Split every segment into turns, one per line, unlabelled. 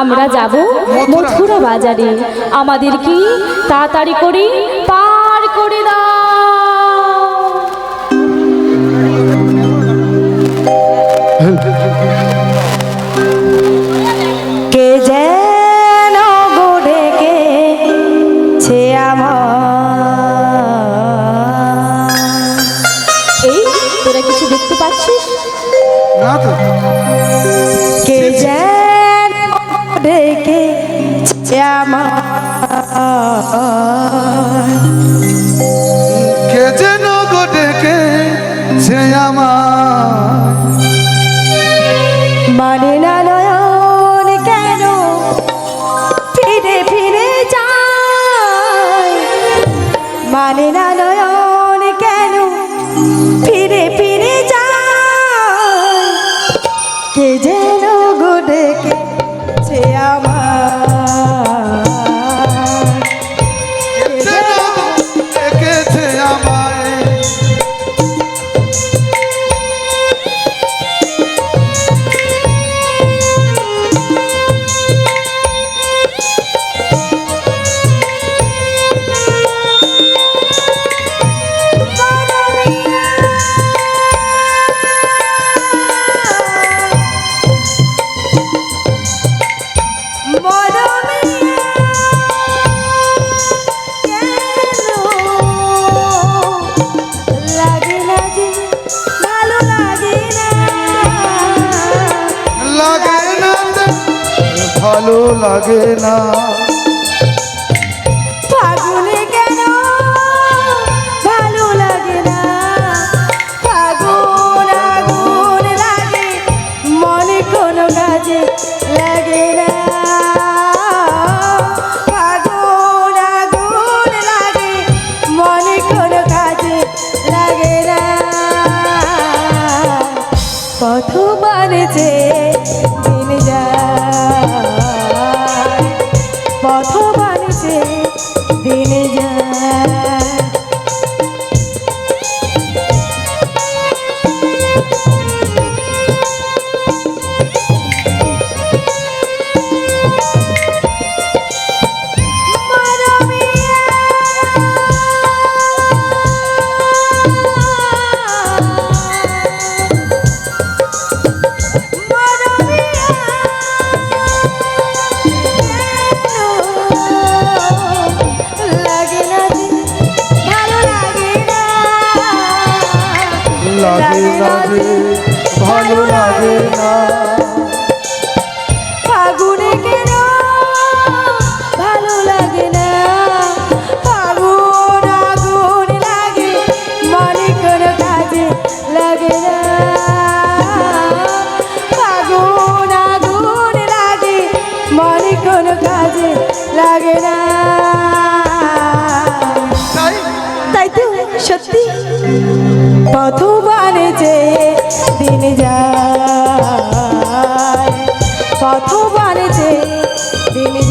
আমরা যাব মথুরা। বাজারে। আমাদের কি তাড়াতাড়ি করে পার করে দাও।
আমার
ভালো লাগে না।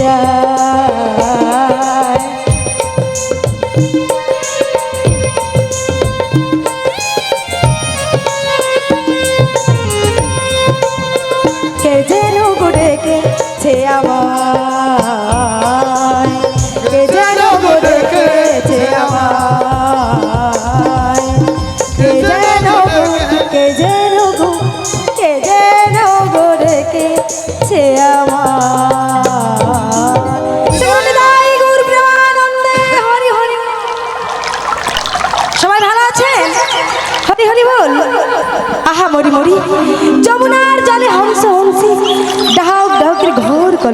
যায় কে যেন ডেকেছে আমায়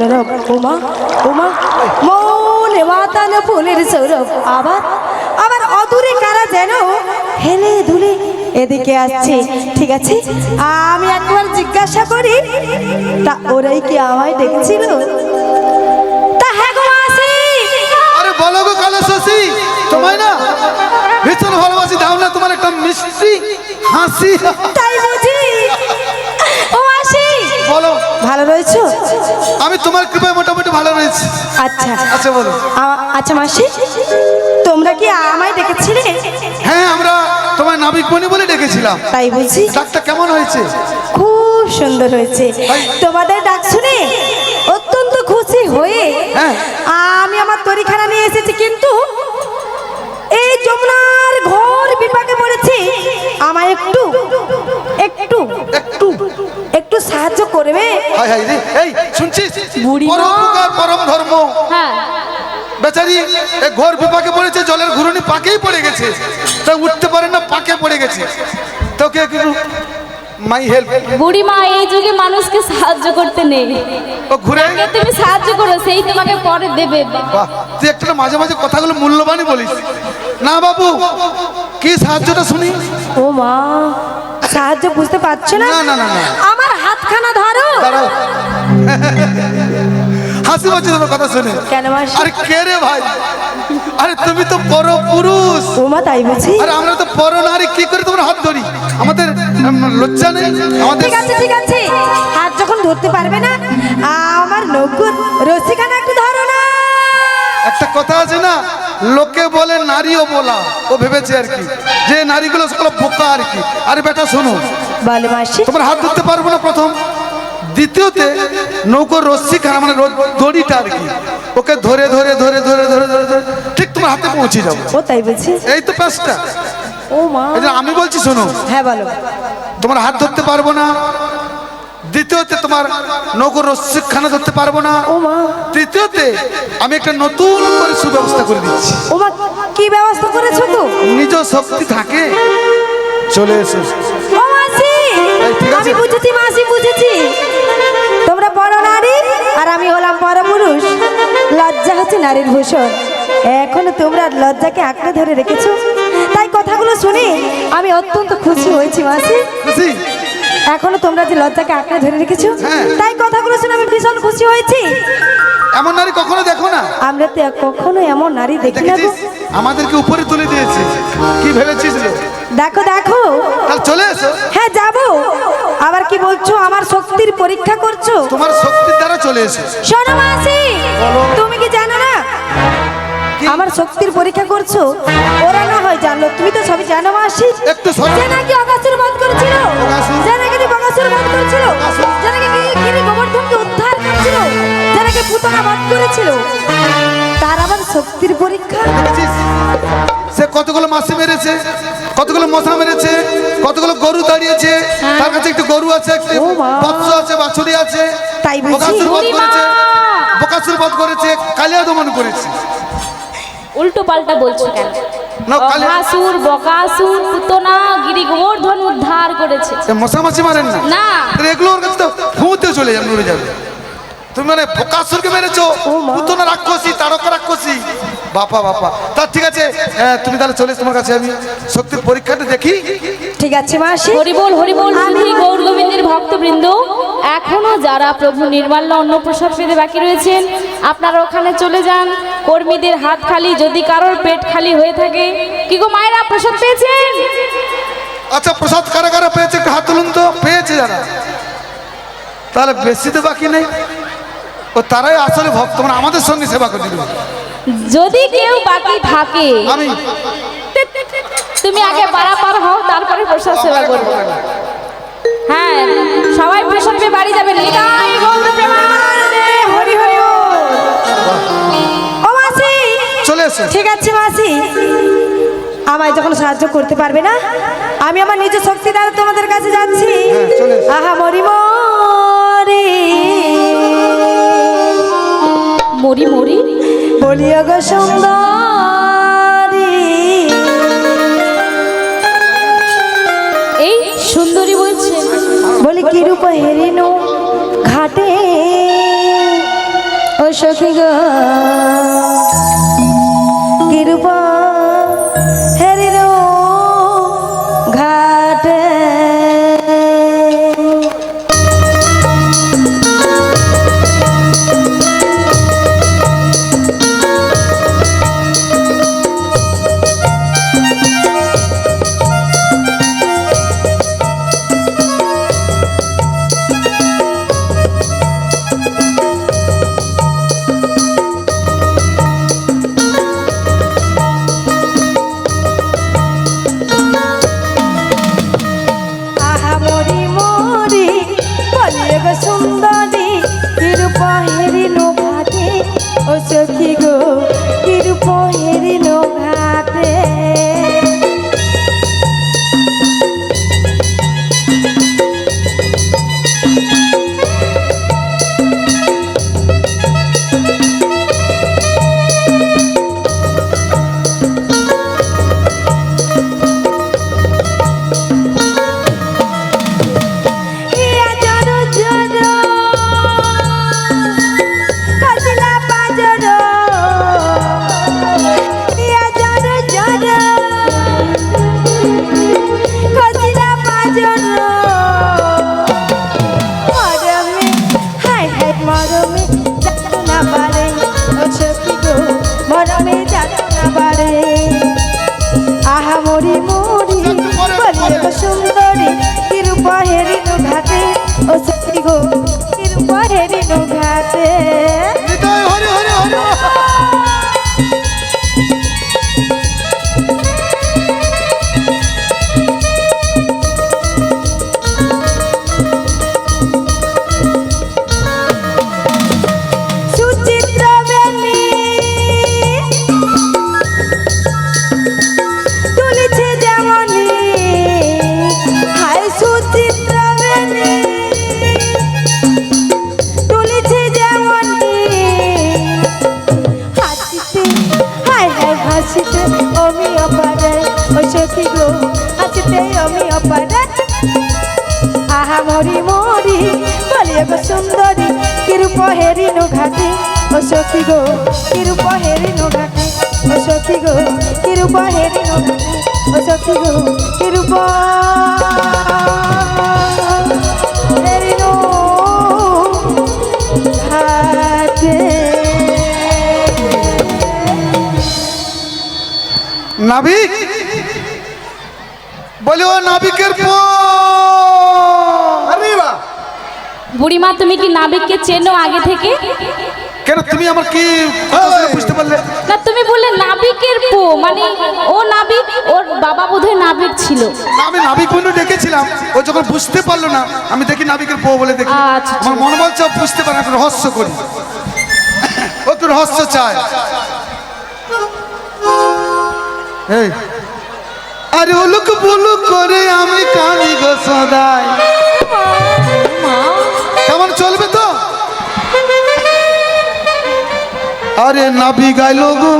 কলরব ওমা ওমা মৌনে মাতান ফুলের সৌরভ আবার আবার অদূরে কারা যেন হেলে দুলে এদিকে আসছে। ঠিক আছে আমি একবার জিজ্ঞাসা করি তা ওরাই কি আমায় দেখছিল? তা হ্যাঁ গো মাসি।
আরে বলো গো কালো শশী তোমায় না ভীষণ ভালোবাসি দাও না তোমার একটা মিষ্টি হাসি।
তাই বুঝি।
বলো।
ভালো রয়েছো?
আমি তোমার কৃপায় মোটামুটি ভালো রয়েছি।
আচ্ছা।
আচ্ছা বলো।
আচ্ছা মাসি তোমরা কি আমায় ডেকেছিলে?
হ্যাঁ আমরা তোমার নাবিক মণি বলে ডেকেছিলাম।
তাই বুঝি
ডাকটা কেমন হয়েছে?
খুব সুন্দর হয়েছে। তোমাদের ডাক শুনে অত্যন্ত দড়িখানা নিয়ে এসেছি কিন্তু এই যমুনার ঘর বিপাকে পড়েছে। আমায় একটু একটু
একটু
একটু সাহায্য করবে?
হাই হাই রে এই শুনছিস। পরোপকার পরম ধর্ম।
হ্যাঁ।
বেচারি এ ঘোর বিপাকে পড়েছে জলের ঘুরুনি পাকেই পড়ে গেছে। তা উঠতে পারে না পাকে পড়ে গেছে। তোকে মাই হেল্প।
বুড়িমা এই যুগে মানুষকে সাহায্য করতে নেই।
ও ঘুরে?
তুমি সাহায্য করো সেই তোমাকে পরে দেবে।
বাহ তুই একটা মাঝে মাঝে কথাগুলো মূল্যবানই বলিস। না বাবু কি সাহায্যটা শুনি?
ও মা সাহায্য বুঝতে পারছ না?
না, না, না।
আমার হাতখানা ধরো।
দাঁড়াও হাসি পাচ্ছে তোমার কথা শুনে।
কেন
আরে কে রে ভাই? আরে তুমি তো পর পুরুষ
ও মা তাই বুঝি
আরে আমরা তো পর নারী কি করে তোমার হাত ধরি? আমাদের লজ্জা নেই? আমাদের
ঠিক আছে ঠিক আছে। হাত যখন ধরতে পারবে না আমার নকুর রসিখানা একটু ধরো না।
একটা কথা আছে না? লোকে বলে নারীও বলা। ও ভেবেছে আর কি যে নারীগুলো সকল বোকা আর কি। আরে বেটা শোনো তোমার হাত ধরতে পারব না প্রথম। দ্বিতীয়তে নৌকোর রশ্মি খানা মানে দড়িটা আর কি। ওকে ধরে ধরে ধরে ধরে ধরে ধরে ধরে ঠিক তোমার হাতে পৌঁছে যাব।
ও তাই বুঝি
এই তো প্যাসটা
ও মা।
আমি বলছি শোনো
হ্যাঁ বলো।
তোমার হাত ধরতে পারব না। দ্বিতীয়তে তোমার নগর রশ্মি ধরতে পারব না। তৃতীয়তে আমি একটা নতুন করে সুব্যবস্থা করে দিচ্ছি।
ও মা কি ব্যবস্থা করেছ তো?
নিজ শক্তি থাকে চলে এসো।
ও মাসি। আমি বুঝেছি মাসি বুঝেছি। তোমরা বড় নারী আর আমি হলাম বড় পুরুষ। লজ্জা হচ্ছে নারীর ভূষণ। এখনও তোমরা লজ্জাকে আঁকড়ে ধরে রেখেছো। তাই কথাগুলো শুনে আমি অত্যন্ত খুশি হয়েছি মাসি।
খুশি?
এখনও তোমরা যে লজ্জাকে আঁকড়ে ধরে রেখেছো?
হ্যাঁ।
তাই কথাগুলো শুনে আমি ভীষণ খুশি হয়েছি।
এমন নারী কখনো দেখো না?
আমরা তো কখনো এমন নারী দেখি না গো।
আমাদেরকে উপরে তুলে দিয়েছে। কি ভেবেছিস
দেখো দেখো।
তাহলে চলে এসো।
হ্যাঁ যাব। আবার কি বলছো? আমার শক্তির পরীক্ষা করছ?
তোমার শক্তির দ্বারা চলে এসো।
শোনো মাসি তুমি কি জানো না? আমার শক্তির পরীক্ষা করছ? ওরা না হয় জানলো। তুমি তো সবই জানো মাসি।
একটু।
যে নাকি অগাসুর বধ করেছিল? যে নাকি বগাসুর বধ করেছিল? যে নাকি গিরি- গোবর্ধনকে উদ্ধার করেছিল? যে নাকি পুতনা বধ করেছিল? তার আবার শক্তির পরীক্ষা?
সে কতগুলো মাসি মেরেছে কতগুলো মশা মেরেছে কতগুলো গরু দাঁড়িয়েছে। তার কাছে একটু গরু আছে। বৎস আছে বাছুরি আছে।
তাই?
বকাসুর বধ করেছে বকাসুর বধ করেছে কালিয়া দমন করেছে।
উল্টো পাল্টা বলছো কেন? অঘাসুর বকাসুর পুতনা গিরি গোবর্ধন উদ্ধার করেছে।
মশা মাছি মারেন না।
না।
এগুলো ওর কাছে তো ফুঁতে চলে যাবে উড়ে যাবে। তুমি মানে বকাসুরকে মেরেছো? পুতনা রাক্ষসী তারকা রাক্ষসী। বাপা বাপা। তা ঠিক আছে তুমি তাহলে চলে তোমার কাছে আমি শক্তির পরীক্ষাটা দেখি।
ঠিক আছে মাসি
হরিবোল হরিবোল শ্রী গৌর গোবিন্দের ভক্তবৃন্দ এখনও যারা প্রভু নির্মাল্য অন্নপ্রসাদ পেতে বাকি রয়েছেন আপনারা ওখানে চলে যান। কর্মীদের হাত খালি যদি কারোর পেট খালি হয়ে থাকে। কি গো মায়েরা প্রসাদ পেয়েছেন?
আচ্ছা প্রসাদ কারা কারা পেয়েছে? একটু হাত তুলুন তো। পেয়েছে যারা। তাহলে বেশি তো বাকি নেই। ও তারাই আসলে ভক্ত মানে আমাদের সঙ্গে সেবা করে দিল
যদি কেউ বাকি থাকে
আমি।
তুমি আগে পারাপার হও তারপরে প্রসাদ সেবা করবে। হ্যাঁ সবাই প্রসাদ পেয়ে বাড়ি যাবেন। নিতাই গৌর প্রেমানন্দে।
হরি হরি ও। মাসি
চলে এসো।
ঠিক আছে মাসি। আমায় যখন সাহায্য করতে পারবে না আমি আমার নিজের শক্তি দ্বারা তোমাদের কাছে যাচ্ছি।
হ্যাঁ,
আহা মরি মরি বলিও গো সুন্দরী।
এই সুন্দরী বলছে
বলি কি রূপ হেরিনু ঘাটে? ও সখী গো। হেরিনু ঘাটে ও সখী গো কিরূপ হেরিনু ঘাটে
নাবিক
বুড়িমা, তুমি কি নাবিককে চেনো আগে থেকে?
কেন তুমি আমার কি কথা বুঝতে পারলে?
না তুমি বললে নাবিকের পো মানে ও নাবিক ওর বাবা বোধহয় নাবিক ছিল।
আমি নাবিক বন্ধু ডেকেছিলাম ও যখন বুঝতে পারল না আমি দেখি নাবিকের বউ বলে দেখি।
আচ্ছা,
আমার মন বলছে বুঝতে পারে না, একটু রহস্য করি। ও একটু রহস্য চায়। এই। আরে ওলুক বুলুক করে আমি কাঁদি গো সদাই। কেমন চলবে আরে নাবি গাইল গো।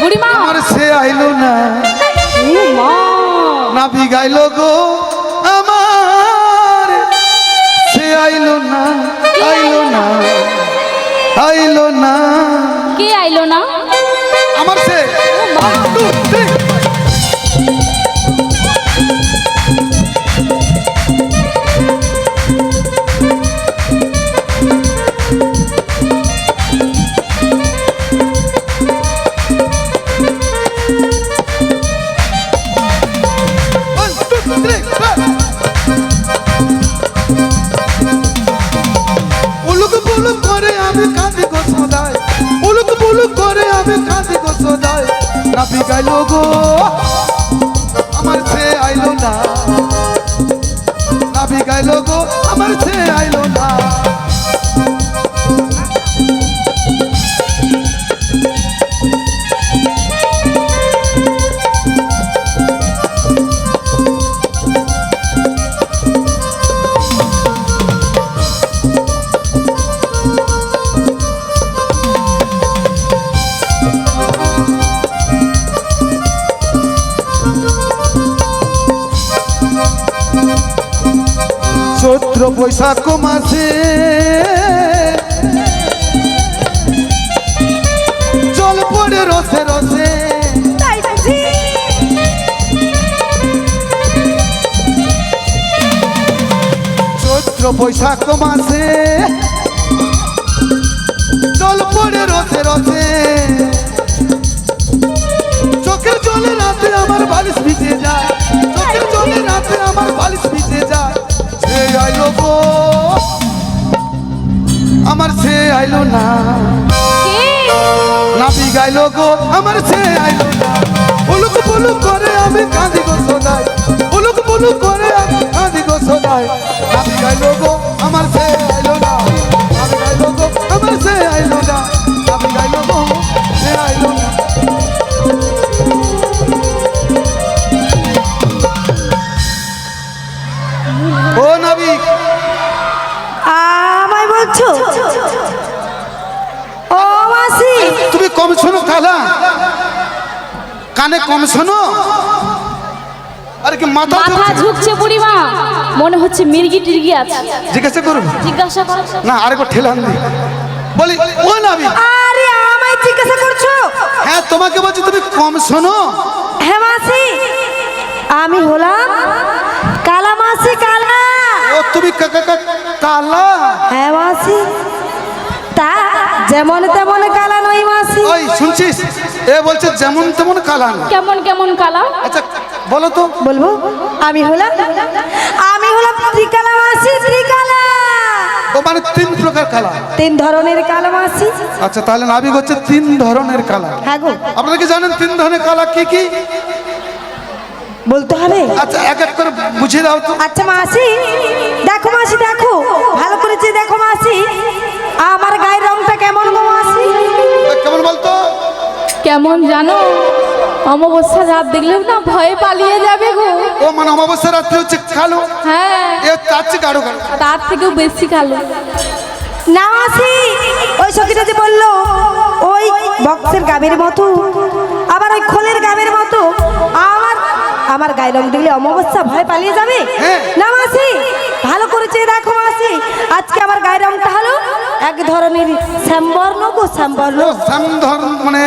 বুড়িমা।
আমার সে আইলো না।
ও মা।
নাবি গাইল গো। আমার সে আইলো না আইলো না আইলো না।
কে আইলো না?
আমার সে। করে আমি কাঁদি গো সদাই। উলুক পুলুক করে আমি কাঁদি গো সদাই। নাবি গাইলো গো, আমার সে আইলো না। নাবি গাইলো গো, আমার সে আইলো না। বৈশাখ মাসে। জল পড়ে রসে। রসে চৈত্র বৈশাখ মাসে। জল পড়ে রসে রসে। চোখের জলে রাতে আমার বালিশ ভিজে যায়। চোখের জলে রাতে আমার বালিশ ভিজে আইলো গো। আমার সে আইলো না। নাবি গাইলো গো আমার সে আইলো না। উলুক পুলুক করে আমি কাঁদি গো সদাই। উলুক পুলুক করে আমি কাঁদি গো সদাই। নাবি গাইলো গো আমার মাথা
মাথা
ঝুঁকছে?
বুড়িমা মনে হচ্ছে মির্গি টির্গি আছে।
জিজ্ঞাসা করব
জিজ্ঞাসা কর।
না আরেকবার ঠেলান দি। বলি ও নাবি।
আরে আমায় জিজ্ঞাসা করছ?
হ্যাঁ তোমাকে বলছি তুমি কম শোনো।
হ্যাঁ মাসি। আমি হলাম কালা মাসি কালা।
ও তুমি কা- কা- কা- কালা।
হ্যাঁ মাসি। তা যেমন তেমন কালা নই মাসি।
ওই শুনছিস? এ বলছে যেমন তেমন কালা
কেমন কেমন কালা?
আচ্ছা বলো তো।
বলব? আমি হলাম? আমি হলাম ত্রিকালা মাসি ত্রিকালা।
ও মানে তিন প্রকার কালা।
তিন ধরনের কালা মাসি।
আচ্ছা তাহলে নাবিক হচ্ছে তিন ধরনের কালা।
হ্যাঁ গো।
আপনারা কি জানেন তিন ধরনের কালা কি কি?
বলতে হবে?
আচ্ছা এক এক করে বুঝিয়ে দাও তো।
আচ্ছা মাসি দেখো মাসি দেখো। ভালো করেছে দেখো মাসি আমার গায়ের রংটা কেমন গো মাসি?
কেমন বলতো?
কেমন জানো? অমাবস্যা রাত দেখলেও না ভয়ে পালিয়ে যাবে গো।
ও মানে অমাবস্যা রাত্রি হচ্ছে কালো?
হ্যাঁ।
এ তার চেয়ে কালো।
তার থেকেও বেশি কালো।
না মাসি ওই সখীটা যে বলল ওই বক্সের গাবের মতো আবার ওই খোলের গাবের মতো আমার আমার গায়ের রং দেখলে অমাবস্যা ভয় পালিয়ে যাবে?
হ্যাঁ।
না মাসি ভালো করেছে দেখো মাসি। আজকে আমার গায়ের রংটা হলো এক ধরনের শ্যামবর্ণ গো শ্যামবর্ণ।
ও মানে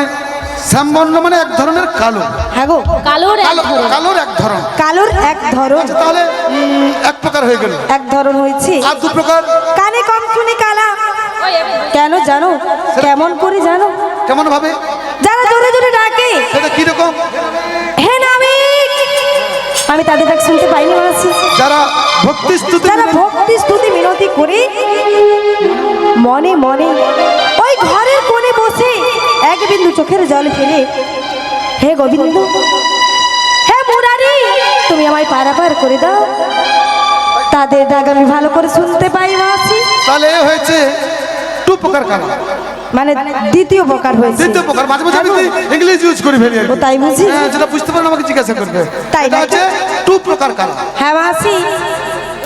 শ্যামবর্ণ মানে এক ধরনের কালো।
হ্যাঁ গো
কালোর এক ধরন।
কালোর এক ধরন।
কালোর এক ধরন।
আচ্ছা তাহলে এক প্রকার হয়ে গেল।
এক ধরন হয়েছে।
আর দু প্রকার?
কানে কম শুনি কালা। কেন জানো? কেমন করে জানো?
কেমন ভাবে
যারা জোরে জোরে ডাকে।
সেটা কীরকম?
হে নাবিক! আমি তাদের ডাক শুনতে পাইনি মাসি।
যারা ভক্তি স্তুতি
যারা ভক্তি স্তুতি মিনতি করে মনে মনে ওই বসে এক বিন্দু চোখের জল ফেলে। হে গোবিন্দ হে মুরারি তুমি আমায় পারাপার করে দাও। তাদের ডাক আমি ভালো করে শুনতে পাই মাসি।
তাহলে হয়েছে টু প্রকার কালা
মানে দ্বিতীয় প্রকার হয়েছে।
দ্বিতীয় প্রকার মাঝে মাঝে আমি ইংলিশ ইউজ করে ফেলি
ও তাই বুঝি
হ্যাঁ, যেটা বুঝতে পারেন আমাকে জিজ্ঞাসা করবে।
তাই
এটা? হচ্ছে টু প্রকার কালা
হ্যাঁ মাসি।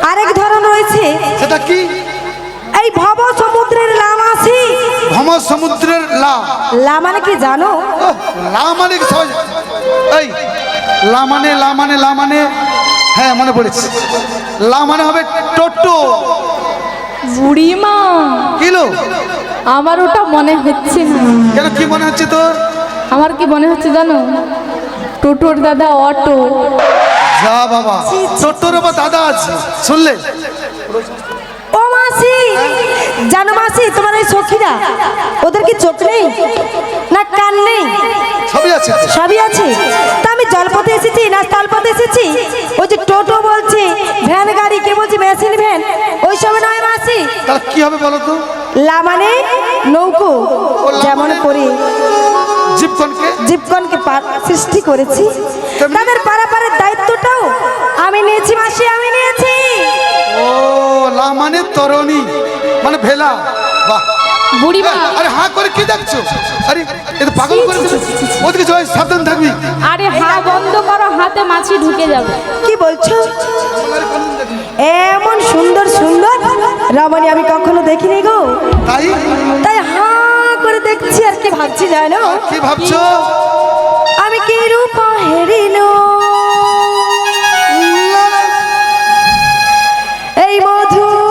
আরেক ধরন রয়েছে।
সেটা কি?
এই ভব সমুদ্রের
সমুদ্রের লা।
লা মানে কি জানো?
লা মানে কি সবাই এই লা মানে লা মানে লা মানে। হ্যাঁ মনে পড়েছে। লা মানে হবে টোটো।
বুড়িমা
কিলো?
আমার ওটা মনে হচ্ছে না।
কেন কি মনে হচ্ছে তোর?
আমার কি মনে হচ্ছে জানো? টোটোর দাদা অটো।
যা বাবা টোটোর আবার দাদা আছে। শুনলে?
জানো মাসি তোমার এই সখীরা ওদের কি চোখ নেই? না কান নেই?
সবই আছে তো।
সবই আছে? তা আমি জলপথে এসেছি না স্থলপথে এসেছি? ওই যে টোটো বলছে ভ্যান গাড়ি কে বলছে মেশিন ভ্যান? ওই সব নয় মাসি।
কি হবে বলো তো?
লা মানে নৌকো যেমন করি
জীবগণকে?
জীবগণকে পার- সৃষ্টি করেছি। তাদের পারাপারের দায়িত্বটাও আমি নিয়েছি মাসি আমি নিয়েছি।
ও লা মানে তরণী। মানে ভেলা। বাহ।
বুড়িমা
এ, আরে হা করে কি দেখছ? আরে এটা পাগল করে ওদিকে জয় সাবধান থাকবি।
আরে হা বন্ধ করো হাতে মাছি ঢুকে যাবে।
কি বলছো? এমন সুন্দর সুন্দর? রমণী আমি কখনো দেখিনি গো।
তাই?
তাই হা করে দেখছি আর কি ভাবছি জানো?
কি ভাবছ?
আমি কি রূপ হেরিল? এই মধুর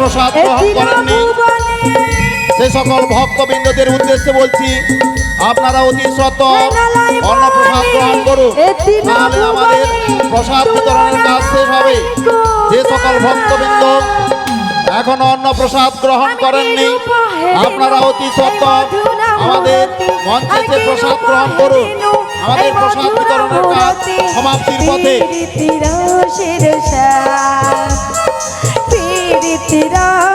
অন্নপ্রসাদ গ্রহণ করেননি। সেই সকল ভক্তবৃন্দদের উদ্দেশ্যে বলছি আপনারা অতি সত্তর অন্নপ্রসাদ গ্রহণ করুন। তাহলে আমাদের প্রসাদ বিতরণের কাজ শেষ হবে। যে সকল ভক্তবৃন্দ এখনও অন্নপ্রসাদ গ্রহণ করেননি আপনারা অতি সত্তর আমাদের মঞ্চে যে প্রসাদ গ্রহণ করুন আমাদের প্রসাদ বিতরণের কাজ সমাপ্তির পথে।
নিতাই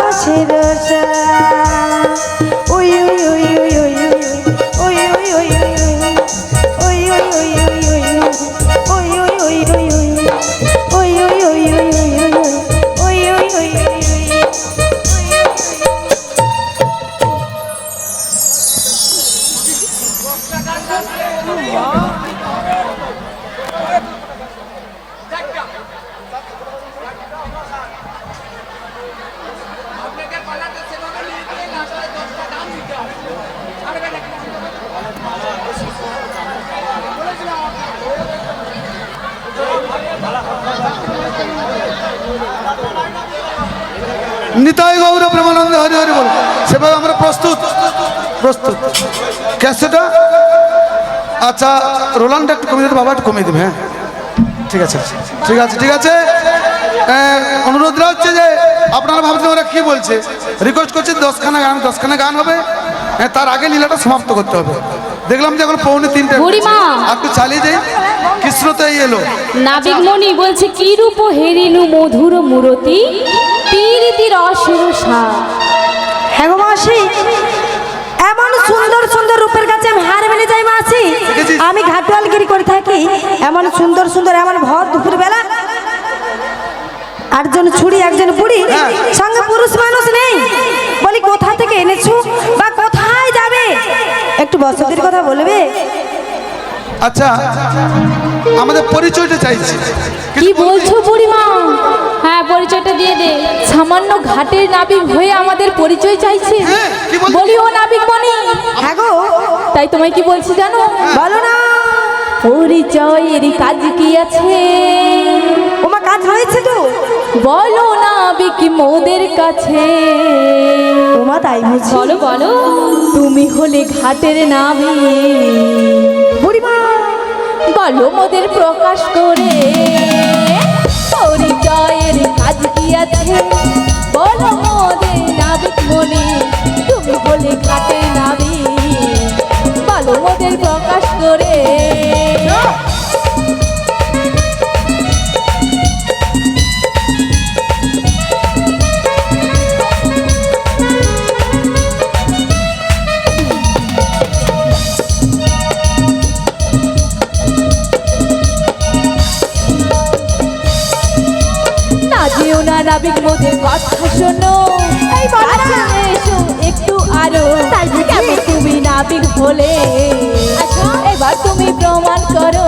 প্রস্তুত? প্রস্তুত। ক্যাসেটা আচ্ছা রোলানটা একটু কমিয়ে দেবে বাবা একটু কমিয়ে দেবে হ্যাঁ। ঠিক আছে ঠিক আছে ঠিক আছে। অনুরোধটা হচ্ছে যে আপনারা ভাবছেন ওরা কি বলছে। রিকোয়েস্ট করছে দশখানা গান দশখানা গান হবে। হ্যাঁ, তার আগে লীলাটা সমাপ্ত করতে হবে। দেখলাম যে এখন পৌনে তিনটে একটু চালিয়ে যাই। কৃষ্ণ তো এই এলো।
নাবিক মণি বলছে কি রূপ হেরিনু মধুর মূরতি? পীরিতি রসের সার
হ্যাঁ গো মাসি। এমন সুন্দর সুন্দর রূপের কাছে আমি হার মেনে যাই মাসি? আমি ঘাটওয়ালগিরি করে থাকি। এমন সুন্দর সুন্দর এমন ভর দুপুর বেলা। আটজন ছুরি একজন বুড়ি।
হ্যাঁ।
সঙ্গে পুরুষ মানুষ নেই। বলি কোথা থেকে এনেছো? বা কোথায় যাবে? একটু বসতির কথা বলবে?
আচ্ছা আমাদের পরিচয়টা চাইছি।
কি বলছো বুড়িমা? হ্যাঁ পরিচয়টা দিয়ে দে। সামান্য ঘাটের নাবিক হয়ে আমাদের পরিচয় চাইছে।
হ্যাঁ,
বলি ও নাবিক মণি
হ্যাঁ গো।
তাই তোমায় কি বলছি জানো?
বলো না।
পরিচয়ের কাজ কি আছে?
ওমা কাজ হয়েছে তো।
বলো নাবিক মোদের কাছে।
ওমা তাই
বলো বলো। তুমি হলে ঘাটের নাবি
বুড়িমা
বলো মোদের প্রকাশ করে। পরিচয়ের কাজ কি আছে? বলো মোদের নাবিক মনে। বিপদের কথা শোনো। এই কাছে এসো একটু আরও। তুমি নাবিক হলে? এবার তুমি প্রমাণ করো।